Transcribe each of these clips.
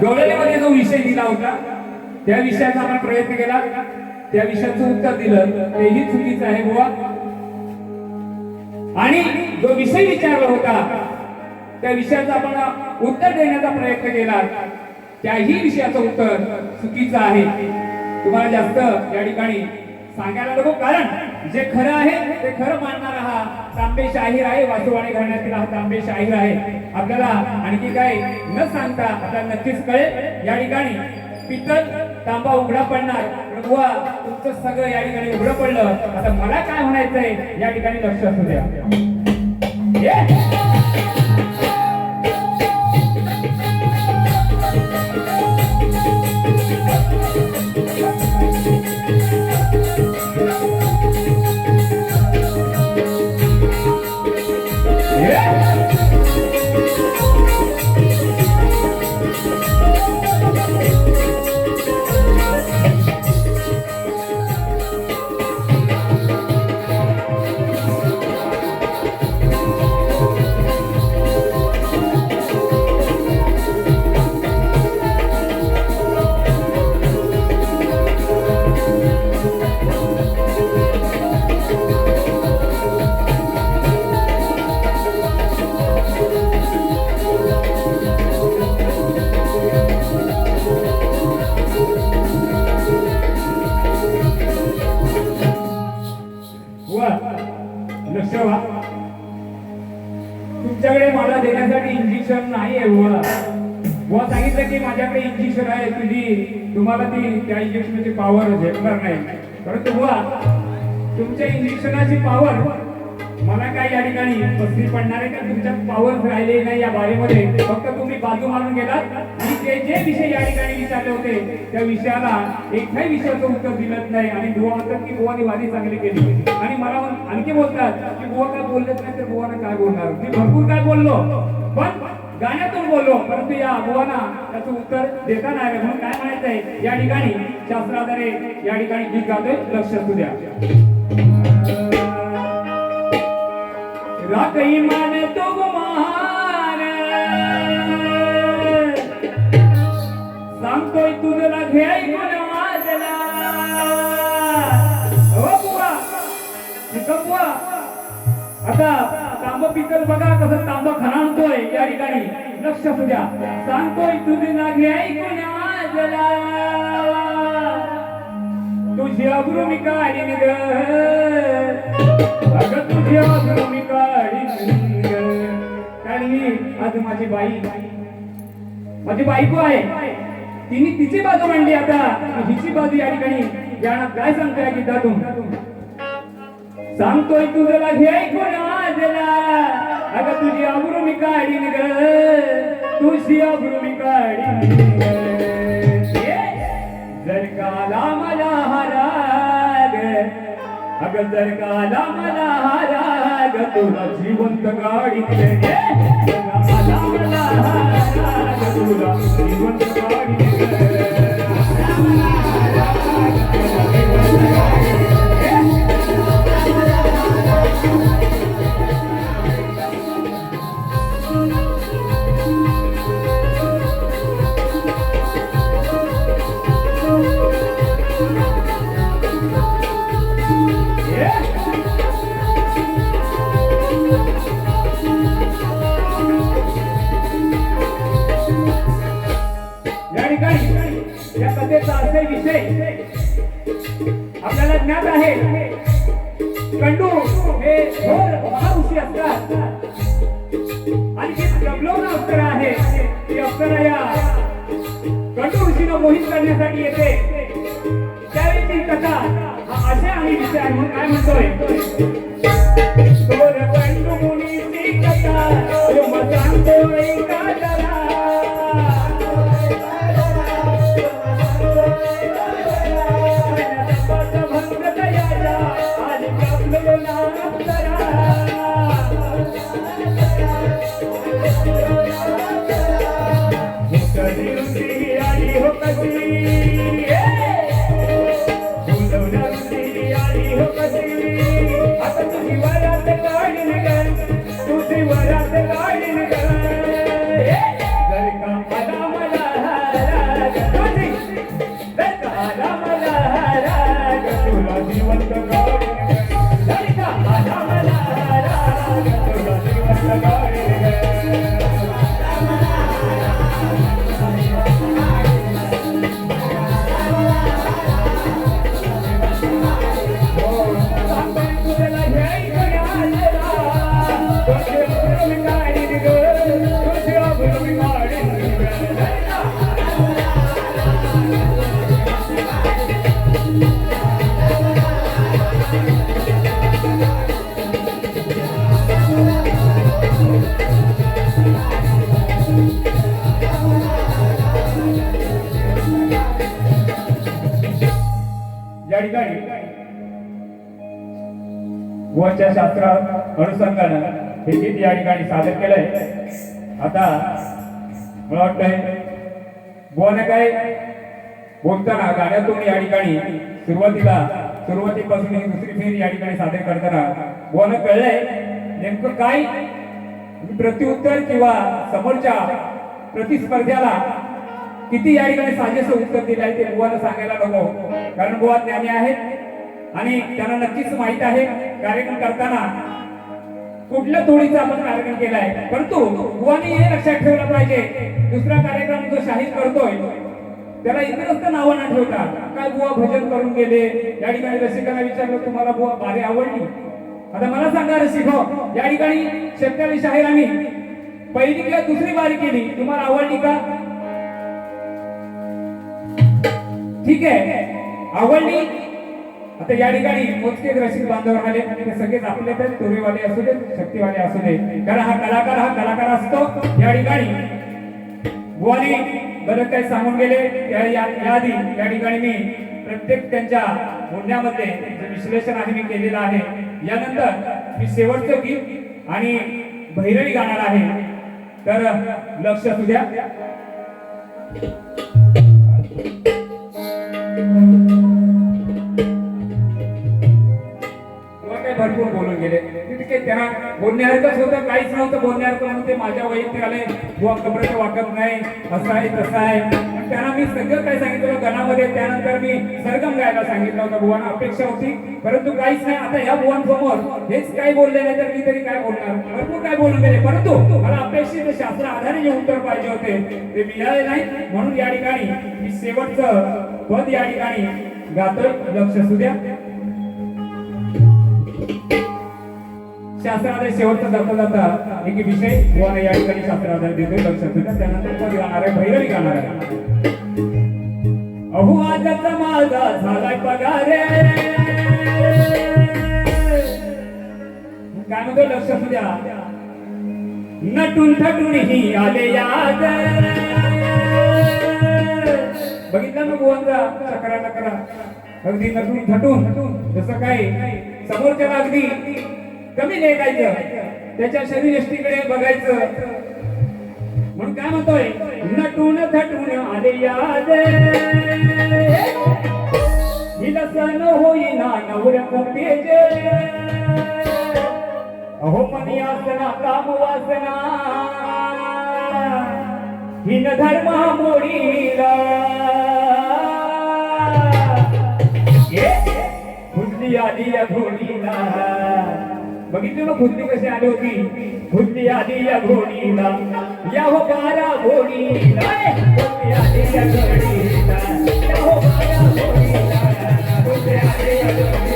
डोळ्यामध्ये जो विषय दिला होता त्या विषयाचा आपण प्रयत्न केला. त्या विषयाचं उत्तर दिलं. तेही चुकीचं आहे बुवा. आणि जो विषय विचारला होता त्या विषयाचा आपण उत्तर देण्याचा प्रयत्न केला. त्याही विषयाचं उत्तर चुकीचं आहे. तुम्हाला जास्त या ठिकाणी सांगायला नको. कारण जे खरं आहे ते खरं मानणारा हा तांबे शाहीर आहे वासुवाणी घराण्यातील हा तांबे शाहीर आहे. आपल्याला आणखी काय न सांगता आता नक्कीच कळेल या ठिकाणी पितळ तांबा उघडा पडणार. पण तुमचं सगळं या ठिकाणी उघडं पडलं. आता मला काय म्हणायचंय या ठिकाणी लक्ष असू द्या. इंजेक्शन नाही आहे बुवा बुवा सांगितलं की माझ्याकडे इंजेक्शन आहे तुझी तुम्हाला ती त्या इंजेक्शनची पॉवर झेपणार नाही. परंतु बुवा तुमच्या इंजेक्शनाची पॉवर मला काय या ठिकाणी पसरी पडणार आहे का? तुमच्या पॉवर राहिले नाही या बारेमध्ये. फक्त तुम्ही बाजू मारून गेलात. आणि ते जे विषय या ठिकाणी विचारले होते त्या विषयाला एकही विषयाचं उत्तर दिलत नाही. आणि बुवा म्हणतात की बुवानी वादी चांगली केली. आणि मला आणखी बोलतात की बुवा काय बोललेच नाही तर बुवाना काय बोलणार? मी भरपूर काय बोललो. पण गाण्यातून बोललो परंतु या बुवाना त्याचं उत्तर देता नाही म्हणून काय म्हणायचंय या ठिकाणी शास्त्राधारे या ठिकाणी गीत गातोय. लक्ष असू द्या. राखई मान तो गुमान सांगतोय तुझला घे ऐकून वाजला. हो बुवा. आता तांब बघा कसं तांबा खणाणतोय या ठिकाणी. लक्ष असू द्या. सांगतोय तुझी नागे ऐकून तुझी अब्रू मी ग. अगं तुझी अब्रू मी ग. कारण ही आज माझी बाई. माझी बायको आहे. तिने तिची बाजू मांडली आता. हिची बाजू या ठिकाणी ज्ञानात काय सांगतोय गीतातून सांगतोय तुझला घे ऐकून आजला अगं तुझी अब्रू मी काढीन ग तुझी अब्रू मी काढीन ग जर काला मला हा राग अगं जर काला मला हा तुला जिवंत गाडी काला मला हा तुला जिवंत गाडी ठिकाणी असे विषय. आपल्याला ज्ञात आहे. कंडू हे थोर महाऋषी असतात. आणि जे प्रबलवना अक्षर आहे ती अक्षर या कंडू ऋषीनं मोहित करण्यासाठी येते. त्यावेळी ती कथा हा असे आणि विषय आहे म्हणून काय म्हणतोय? थोर कंडू मुनी ती कथा तो मग सांगतोय का God, no. गोवाच्या शास्त्रात अनुषंगानं हे गीत या ठिकाणी सादर केलंय. आता मला वाटतंय गोवाने काय बोलताना गाण्यातून या ठिकाणी सुरुवातीला सुरुवातीपासून ही दुसरी फेरी या ठिकाणी सादर करताना बुवानं कळलंय. नेमकं काय? म्हणजे प्रत्युत्तर किंवा समोरच्या प्रतिस्पर्ध्याला किती या ठिकाणी साजेस उत्तर दिलं आहे ते गोवाला सांगायला नको. कारण गोवा ज्ञानी आहेत आणि त्यांना नक्कीच माहीत आहे. कार्यक्रम करताना कुठल्या तोडीचा आपण कार्यक्रम केलाय. परंतु बुवानी हे लक्षात ठेवलं पाहिजे. दुसरा कार्यक्रम जो शाहीर करतोय त्याला इतरच नावं ना ठेवता काय बुवा भजन करून गेले. या ठिकाणी रसिकांना विचारलं तुम्हाला बुवा बारे आवडली? आता मला सांगा रसिक हो या ठिकाणी शेतकरी शाहीर आम्ही. पहिली किंवा दुसरी बारी केली तुम्हाला आवडली का? ठीक आहे. आवडली? आता या ठिकाणी मोजके रसिक बांधव आले ते सगळेच आपले तर चोरीवाले असू दे शक्तीवाले असू दे. कारण हा कलाकार हा कलाकार असतो. या ठिकाणी बुवानी बरं काही सांगून गेले. या- याआधी या ठिकाणी मी प्रत्येक त्यांच्या बोलण्यामध्ये जे विश्लेषण आहे मी केलेलं आहे. यानंतर मी शेवटचं गीत आणि भैरवी गाणार आहे. तर लक्ष असू द्या. तिथे त्यांना बोलण्यासारखंच होतं काहीच नव्हतं. बोलण्यासारखं म्हणून ते माझ्या वैयक्तिक आले. बुवा कपड्याचं वाटत नाही. असं आहे तसं आहे. त्यांना मी सगळं काय सांगितलं गणामध्ये त्यानंतर मी सरगम गायला सांगितलं होतं. बुवांना अपेक्षा होती. परंतु काहीच नाही. आता या बुवांसमोर हेच काही बोलले नाही तर मी तरी काय बोलणार? भरपूर काय बोलून गेले. परंतु मला अपेक्षित शास्त्र आधारे जे उत्तर पाहिजे होते ते मिळाले नाही. म्हणून या ठिकाणी मी शेवटचं पद या ठिकाणी गातोय. लक्ष असू द्या. शास्त्रामध्ये शेवटचा जाता जाता एक विषय बुवाने या ठिकाणी शास्त्रामध्ये देतोय लक्षात ठेवा. त्यानंतर गाणार आहे भैरवी गाणार आहे अहो आजचा माझा झालाय पगारे काय म्हणतो लक्षात द्या नटून थटून ही आले याद. बघितलं ना गोवांचा? चक्रा चक्रा अगदी नटून थटून जसं काय समोरच्याला अगदी कमी लेखायचं त्याच्या शरीरयष्टीकडे बघायचं. म्हणून काय म्हणतोय? नटून थटून आले याद. हिला होईना नवऱ्याचं पेज अहो मनी आसना काम वासना. हिन धर्म मोडीला. आली या घोडीला बघितलं ना खुजली कशी आली होती? खुजली आधी या घोडीला या हो बारा घोडीला खुजली आली या घोडीला या हो बारा घोडीला खुजली आली या घोडीला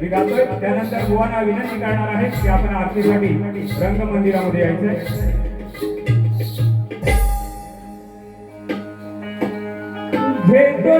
मी गातोय त्यानंतर बुवांना विनंती करणार आहे की आपण आरतीसाठी रंगमंदिरामध्ये यायचंय. भेटो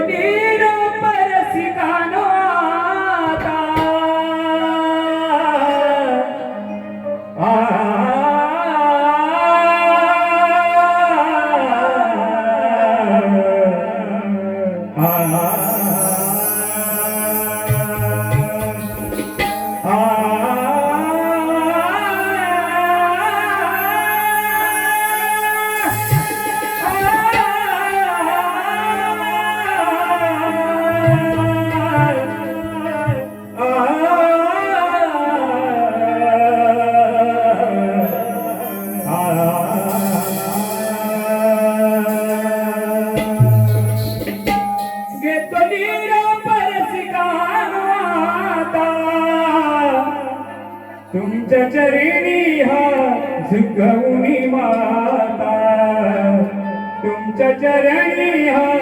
झुकवूनी माता तुमच्या चरणी हा